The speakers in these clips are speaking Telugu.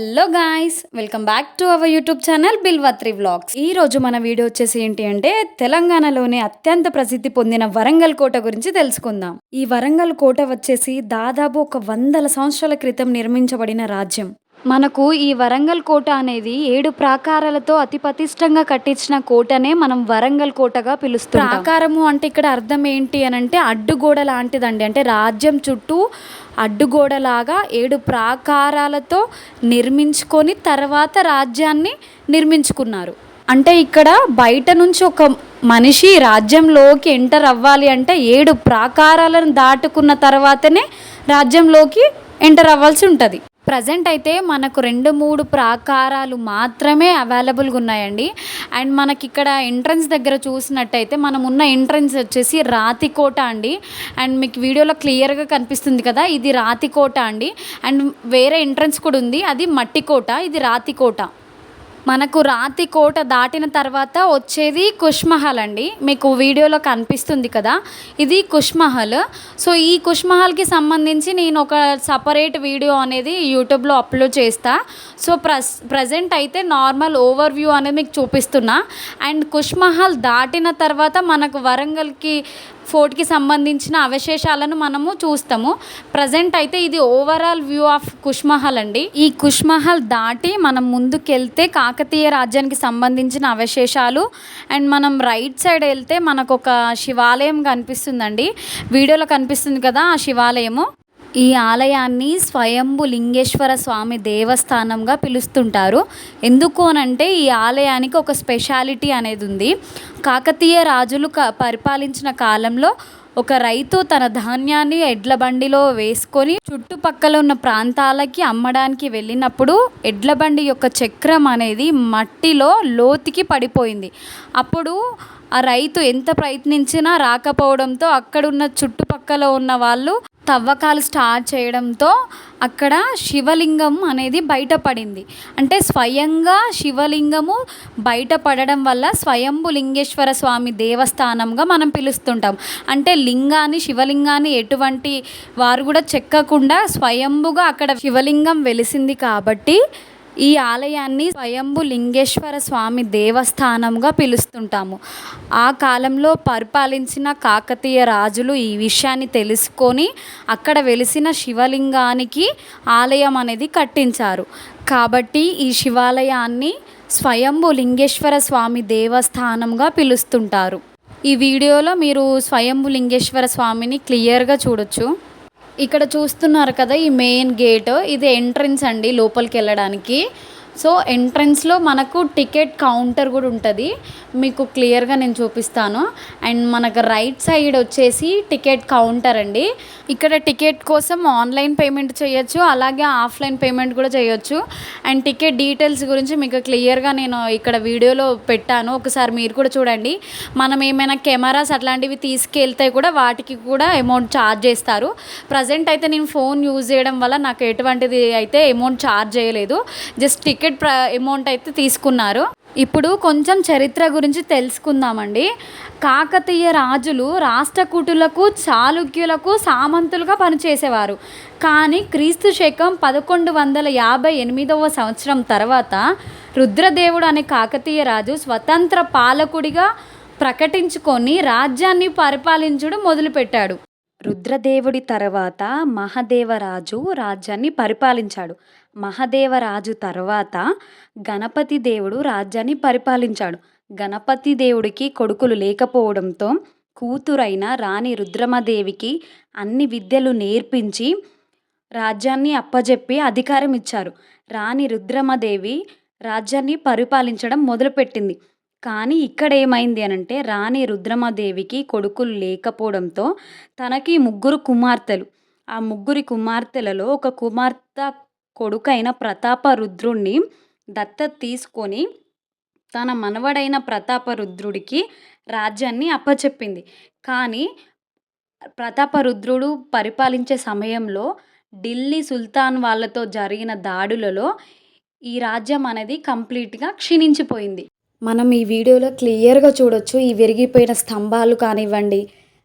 Hello guys welcome back to our YouTube channel Bilvatri vlogs. ఈ రోజు మన వీడియో వచ్చేసి ఏంటి అంటే తెలంగాణలోని అత్యంత ప్రసిద్ధి పొందిన వరంగల్ కోట గురించి తెలుసుకుందాం. ఈ వరంగల్ కోట వచ్చేసి దాదాపు ఒక వందల సంవత్సరాల క్రితం నిర్మించబడిన రాజ్యం. మనకు ఈ వరంగల్ కోట అనేది ఏడు ప్రాకారాలతో అతి పటిష్టంగా కట్టించిన కోటనే మనం వరంగల్ కోటగా పిలుస్తాం ప్రాకారము అంటే ఇక్కడ అర్థం ఏంటి అని అంటే అడ్డుగోడ లాంటిదండి. అంటే రాజ్యం చుట్టూ అడ్డుగోడలాగా ఏడు ప్రాకారాలతో నిర్మించుకొని తర్వాత రాజ్యాన్ని నిర్మించుకున్నారు. అంటే ఇక్కడ బయట నుంచి ఒక మనిషి రాజ్యంలోకి ఎంటర్ అవ్వాలి అంటే ఏడు ప్రాకారాలను దాటుకున్న తర్వాతనే రాజ్యంలోకి ఎంటర్ అవ్వాల్సి ఉంటుంది. ప్రజెంట్ అయితే మనకు రెండు మూడు ప్రాకారాలు మాత్రమే అవైలబుల్గా ఉన్నాయండి. అండ్ మనకి ఇక్కడ ఎంట్రన్స్ దగ్గర చూసినట్టయితే మనం ఉన్న ఎంట్రన్స్ వచ్చేసి రాతికోట అండి. అండ్ మీకు వీడియోలో క్లియర్గా కనిపిస్తుంది కదా ఇది రాతికోట అండి. అండ్ వేరే ఎంట్రన్స్ కూడా ఉంది అది మట్టి కోట ఇది రాతికోట. మనకు రాతి కోట దాటిన తర్వాత వచ్చేది కుష్మహల్ అండి. మీకు వీడియోలో కనిపిస్తుంది కదా. ఇది కుష్మహల్. సో ఈ కుష్మహల్కి సంబంధించి నేను ఒక సపరేట్ వీడియో అనేది యూట్యూబ్లో అప్లోడ్ చేస్తా. సో ప్రస్ ప్రజెంట్ అయితే నార్మల్ ఓవర్ వ్యూ అనేది మీకు చూపిస్తున్నా. అండ్ కుష్మహల్ దాటిన తర్వాత మనకు వరంగల్కి ఫోర్ట్కి సంబంధించిన అవశేషాలను మనము చూస్తాము. ప్రజెంట్ అయితే ఇది ఓవరాల్ వ్యూ ఆఫ్ కుష్మహల్ అండి. ఈ కుష్మహల్ దాటి మనం ముందుకెళ్తే కాకతీయ రాజ్యానికి సంబంధించిన అవశేషాలు అండ్ మనం రైట్ సైడ్ వెళ్తే మనకు ఒక శివాలయం కనిపిస్తుందండి. వీడియోలో కనిపిస్తుంది కదా ఆ శివాలయము. ఈ ఆలయాన్ని స్వయంభు లింగేశ్వర స్వామి దేవస్థానంగా పిలుస్తుంటారు. ఎందుకు అనంటే ఈ ఆలయానికి ఒక స్పెషాలిటీ అనేది ఉంది. కాకతీయ రాజులు క పరిపాలించిన కాలంలో ఒక రైతు తన ధాన్యాన్ని ఎడ్ల బండిలో వేసుకొని చుట్టుపక్కల ఉన్న ప్రాంతాలకి అమ్మడానికి వెళ్ళినప్పుడు ఎడ్ల బండి యొక్క చక్రం అనేది మట్టిలో లోతుకి పడిపోయింది. అప్పుడు ఆ రైతు ఎంత ప్రయత్నించినా రాకపోవడంతో అక్కడున్న చుట్టుపక్కల ఉన్న వాళ్ళు తవ్వకాలు స్టార్ట్ చేయడంతో అక్కడ శివలింగం అనేది బయటపడింది. అంటే స్వయంగా శివలింగము బయటపడడం వల్ల స్వయంభు లింగేశ్వర స్వామి దేవస్థానంగా మనం పిలుస్తుంటాం. అంటే లింగాన్ని శివలింగాన్ని ఎటువంటి వారు కూడా చెక్కకుండా స్వయంభుగా అక్కడ శివలింగం వెలిసింది కాబట్టి ఈ ఆలయాన్ని స్వయంభు లింగేశ్వర స్వామి దేవస్థానంగా పిలుస్తుంటాము. ఆ కాలంలో పరిపాలించిన కాకతీయ రాజులు ఈ విషయాన్ని తెలుసుకొని అక్కడ వెలిసిన శివలింగానికి ఆలయం అనేది కట్టించారు. కాబట్టి ఈ శివాలయాన్ని స్వయంభు లింగేశ్వర స్వామి దేవస్థానంగా పిలుస్తుంటారు. ఈ వీడియోలో మీరు స్వయంభు లింగేశ్వర స్వామిని క్లియర్గా చూడొచ్చు. ఇక్కడ చూస్తున్నారు కదా ఈ మెయిన్ గేట్ ఇది ఎంట్రన్స్ అండి లోపలికి వెళ్ళడానికి. సో ఎంట్రన్స్లో మనకు టికెట్ కౌంటర్ కూడా ఉంటుంది. మీకు క్లియర్గా నేను చూపిస్తాను. అండ్ మనకు రైట్ సైడ్ వచ్చేసి టికెట్ కౌంటర్ అండి. ఇక్కడ టికెట్ కోసం ఆన్లైన్ పేమెంట్ చేయొచ్చు అలాగే ఆఫ్లైన్ పేమెంట్ కూడా చేయొచ్చు. అండ్ టికెట్ డీటెయిల్స్ గురించి మీకు క్లియర్గా నేను ఇక్కడ వీడియోలో పెట్టాను. ఒకసారి మీరు కూడా చూడండి. మనం ఏమైనా కెమెరాస్ అట్లాంటివి తీసుకెళ్తే కూడా వాటికి కూడా అమౌంట్ ఛార్జ్ చేస్తారు. ప్రజెంట్ అయితే నేను ఫోన్ యూజ్ చేయడం వల్ల నాకు ఎటువంటిది అయితే అమౌంట్ ఛార్జ్ చేయలేదు. జస్ట్ టికెట్ ప్ర అమౌంట్ అయితే తీసుకున్నారు. ఇప్పుడు కొంచెం చరిత్ర గురించి తెలుసుకుందామండి. కాకతీయ రాజులు రాష్ట్రకూటులకు చాళుక్యులకు సామంతులుగా పనిచేసేవారు. కానీ క్రీస్తు శకం పదకొండు వందల యాభై ఎనిమిదవ సంవత్సరం తర్వాత రుద్రదేవుడు అనే కాకతీయ రాజు స్వతంత్ర పాలకుడిగా ప్రకటించుకొని రాజ్యాన్ని పరిపాలించడం మొదలుపెట్టాడు. రుద్రదేవుడి తర్వాత మహదేవరాజు రాజ్యాన్ని పరిపాలించాడు. మహదేవరాజు తర్వాత గణపతి దేవుడు రాజ్యాన్ని పరిపాలించాడు. గణపతి దేవుడికి కొడుకులు లేకపోవడంతో కూతురైన రాణి రుద్రమదేవికి అన్ని విద్యలు నేర్పించి రాజ్యాన్ని అప్పజెప్పి అధికారం ఇచ్చారు. రాణి రుద్రమదేవి రాజ్యాన్ని పరిపాలించడం మొదలుపెట్టింది. కానీ ఇక్కడ ఏమైంది అని అంటే రాణి రుద్రమదేవికి కొడుకులు లేకపోవడంతో తనకి ముగ్గురు కుమార్తెలు. ఆ ముగ్గురి కుమార్తెలలో ఒక కుమార్తె కొడుకైన ప్రతాప రుద్రుణ్ణి దత్తత తీసుకొని తన మనవడైన ప్రతాప రుద్రుడికి రాజ్యాన్ని అప్పచెప్పింది. కానీ ప్రతాపరుద్రుడు పరిపాలించే సమయంలో ఢిల్లీ సుల్తాన్ వాళ్ళతో జరిగిన దాడులలో ఈ రాజ్యం అనేది కంప్లీట్గా క్షీణించిపోయింది. మనం ఈ వీడియోలో క్లియర్గా చూడొచ్చు ఈ విరిగిపోయిన స్తంభాలు కానివ్వండి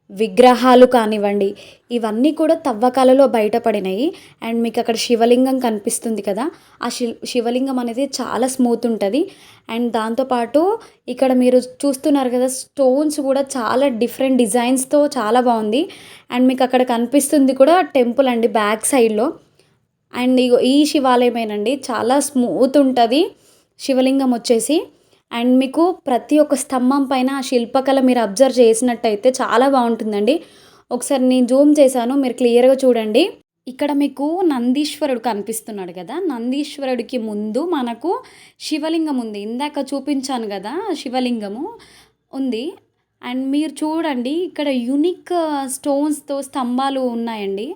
విగ్రహాలు కానివ్వండి ఇవన్నీ కూడా తవ్వకాలలో బయటపడినాయి. అండ్ మీకు అక్కడ శివలింగం కనిపిస్తుంది కదా ఆ శి శివలింగం అనేది చాలా స్మూత్ ఉంటుంది. అండ్ దాంతోపాటు ఇక్కడ మీరు చూస్తున్నారు కదా స్టోన్స్ కూడా చాలా డిఫరెంట్ డిజైన్స్తో చాలా బాగుంది. అండ్ మీకు అక్కడ కనిపిస్తుంది కూడా టెంపుల్ అండి బ్యాక్ సైడ్లో అండ్ ఇగో ఈ శివాలయమేనండి చాలా స్మూత్ ఉంటుంది. శివలింగం వచ్చేసి. అండ్ మీకు ప్రతి ఒక్క స్తంభం పైన ఆ శిల్పకళ మీరు అబ్జర్వ్ చేసినట్టయితే చాలా బాగుంటుందండి. ఒకసారి నేను జూమ్ చేశాను మీరు క్లియర్గా చూడండి. ఇక్కడ మీకు నందీశ్వరుడు కనిపిస్తున్నాడు కదా. నందీశ్వరుడికి ముందు మనకు శివలింగం ఉంది. ఇందాక చూపించాను కదా శివలింగము ఉంది. అండ్ మీరు చూడండి ఇక్కడ యునిక్ స్టోన్స్తో స్తంభాలు ఉన్నాయండి.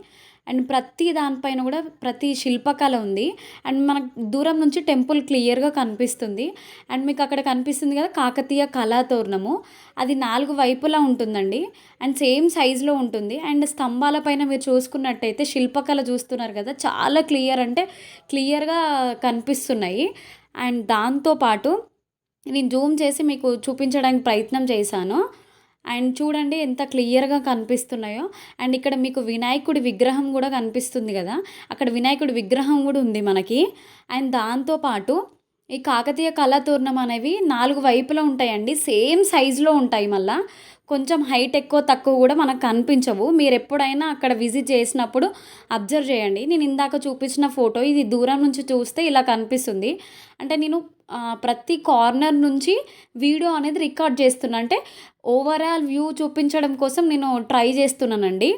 అండ్ ప్రతి దానిపైన కూడా ప్రతి శిల్పకళ ఉంది. అండ్ మనకు దూరం నుంచి టెంపుల్ క్లియర్గా కనిపిస్తుంది. అండ్ మీకు అక్కడ కనిపిస్తుంది కదా కాకతీయ కళాతోరణము. అది నాలుగు వైపులా ఉంటుందండి. అండ్ సేమ్ సైజులో ఉంటుంది. అండ్ స్తంభాల పైన మీరు చూసుకున్నట్టయితే శిల్పకళ చూస్తున్నారు కదా చాలా క్లియర్ అంటే క్లియర్గా కనిపిస్తున్నాయి. అండ్ దాంతోపాటు నేను జూమ్ చేసి మీకు చూపించడానికి ప్రయత్నం చేశాను. అండ్ చూడండి ఎంత క్లియర్గా కనిపిస్తున్నాయో. అండ్ ఇక్కడ మీకు వినాయకుడి విగ్రహం కూడా కనిపిస్తుంది కదా. అక్కడ వినాయకుడి విగ్రహం కూడా ఉంది మనకి. అండ్ దాంతోపాటు ఈ కాకతీయ కళాతూర్ణం అనేవి నాలుగు వైపులా ఉంటాయండి. సేమ్ సైజులో ఉంటాయి మళ్ళీ. కొంచెం హైట్ ఎక్కువ తక్కువ కూడా మనకు కనిపించవు. మీరు ఎప్పుడైనా అక్కడ విజిట్ చేసినప్పుడు అబ్జర్వ్ చేయండి. నేను ఇందాక చూపించిన ఫోటో ఇది దూరం నుంచి చూస్తే ఇలా కనిపిస్తుంది. అంటే నేను ప్రతి కార్నర్ నుంచి వీడియో అనేది రికార్డ్ చేస్తున్నా. అంటే ఓవరాల్ వ్యూ చూపించడం కోసం నేను ట్రై చేస్తున్నానండి.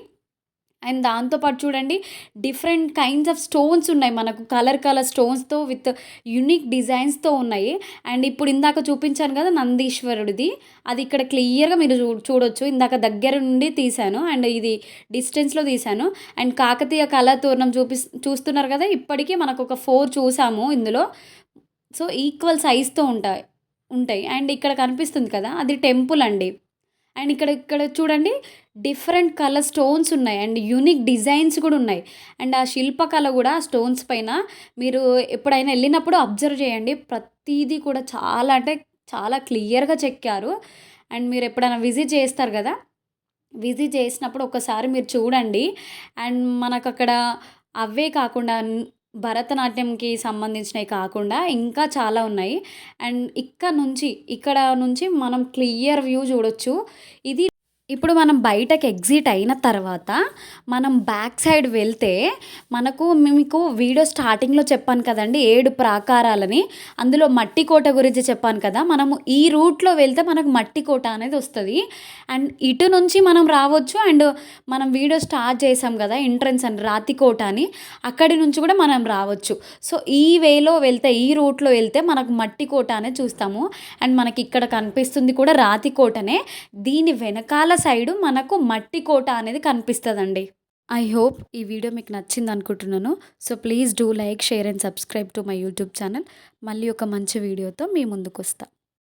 అండ్ దాంతోపాటు చూడండి డిఫరెంట్ కైండ్స్ ఆఫ్ స్టోన్స్ ఉన్నాయి మనకు. కలర్ కలర్ స్టోన్స్తో విత్ యునిక్ డిజైన్స్తో ఉన్నాయి. అండ్ ఇప్పుడు ఇందాక చూపించాను కదా నందీశ్వరుడిది. అది ఇక్కడ క్లియర్గా మీరు చూ చూడొచ్చు. ఇందాక దగ్గర నుండి తీశాను అండ్ ఇది డిస్టెన్స్లో తీశాను. అండ్ కాకతీయ కళాతోరణం చూపి చూస్తున్నారు కదా ఇప్పటికీ మనకు ఒక ఫోర్ చూసాము ఇందులో. సో ఈక్వల్ సైజ్తో ఉంటాయి ఉంటాయి. అండ్ ఇక్కడ కనిపిస్తుంది కదా అది టెంపుల్ అండి. అండ్ ఇక్కడ ఇక్కడ చూడండి డిఫరెంట్ కలర్ స్టోన్స్ ఉన్నాయి. అండ్ యూనిక్ డిజైన్స్ కూడా ఉన్నాయి. అండ్ ఆ శిల్పకళ కూడా స్టోన్స్ పైన మీరు ఎప్పుడైనా వెళ్ళినప్పుడు అబ్జర్వ్ చేయండి. ప్రతిదీ కూడా చాలా అంటే చాలా క్లియర్గా చెక్కారు. అండ్ మీరు ఎప్పుడైనా విజిట్ చేస్తారు కదా? విజిట్ చేసినప్పుడు ఒకసారి మీరు చూడండి. అండ్ మనకు అక్కడ అవే కాకుండా భరతనాట్యంకి సంబంధించినవి కాకుండా ఇంకా చాలా ఉన్నాయి. అండ్ ఇక్కడ నుంచి ఇక్కడ నుంచి మనం క్లియర్ వ్యూ చూడొచ్చు. ఇది ఇప్పుడు మనం బయటకు ఎగ్జిట్ అయిన తర్వాత మనం బ్యాక్ సైడ్ వెళ్తే మనకు మీకు వీడియో స్టార్టింగ్లో చెప్పాను కదండి ఏడు ప్రాకారాలని. అందులో మట్టి కోట గురించి చెప్పాను కదా మనము ఈ రూట్లో వెళ్తే మనకు మట్టి కోట అనేది వస్తుంది. అండ్ ఇటు నుంచి మనం రావచ్చు అండ్ మనం వీడియో స్టార్ట్ చేసాం కదా ఎంట్రన్స్ అని రాతి కోట అని అక్కడి నుంచి కూడా మనం రావచ్చు. సో ఈ వేలో వెళ్తే ఈ రూట్లో వెళ్తే మనకు మట్టి కోట అనేది చూస్తాము. అండ్ మనకి ఇక్కడ కనిపిస్తుంది కూడా రాతి కోటనే. దీని వెనకాల సైడు మనకు మట్టి కోట అనేది కనిపిస్తుందండి. ఐ హోప్ ఈ వీడియో మీకు నచ్చింది అనుకుంటున్నాను so please do like share and subscribe to my YouTube channel మళ్ళీ ఒక మంచి వీడియోతో మీ ముందుకు వస్తాను